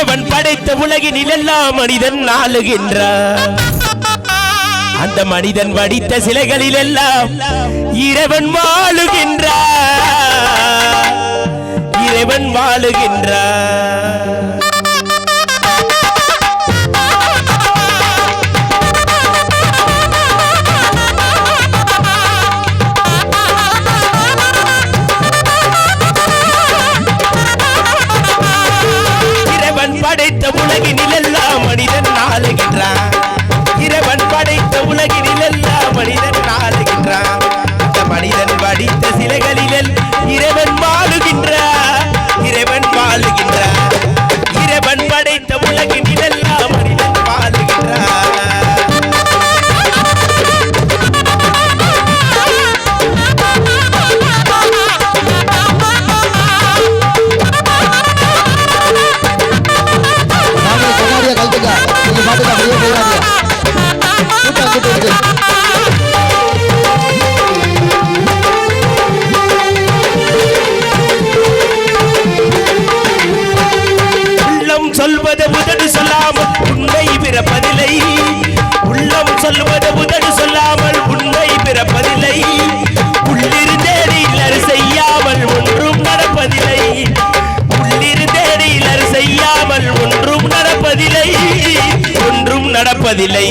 இறைவன் படைத்த உலகினில் எல்லாம் மனிதன் ஆளுகின்றான் அந்த மனிதன் வடித்த சிலைகளில் எல்லாம் இறைவன் வாழுகின்றான் இறைவன் வாழுகின்றான் படைத்த உலகினில் எல்லாம் மனிதன் நாளுகின்றான் சொல்வது உதடு சொல்லாமல் உண்மை பிறப்பதில்லை. உள்ளம் சொல்வது உதடு சொல்லாமல் உண்மை பிறப்பதில்லை. உள்ளிருந்தேடிலர் செய்யாமல் ஒன்றும் நடப்பதில்லை. உள்ளிருந்தேடிலர் செய்யாமல் ஒன்றும் நடப்பதில்லை. ஒன்றும் நடப்பதில்லை.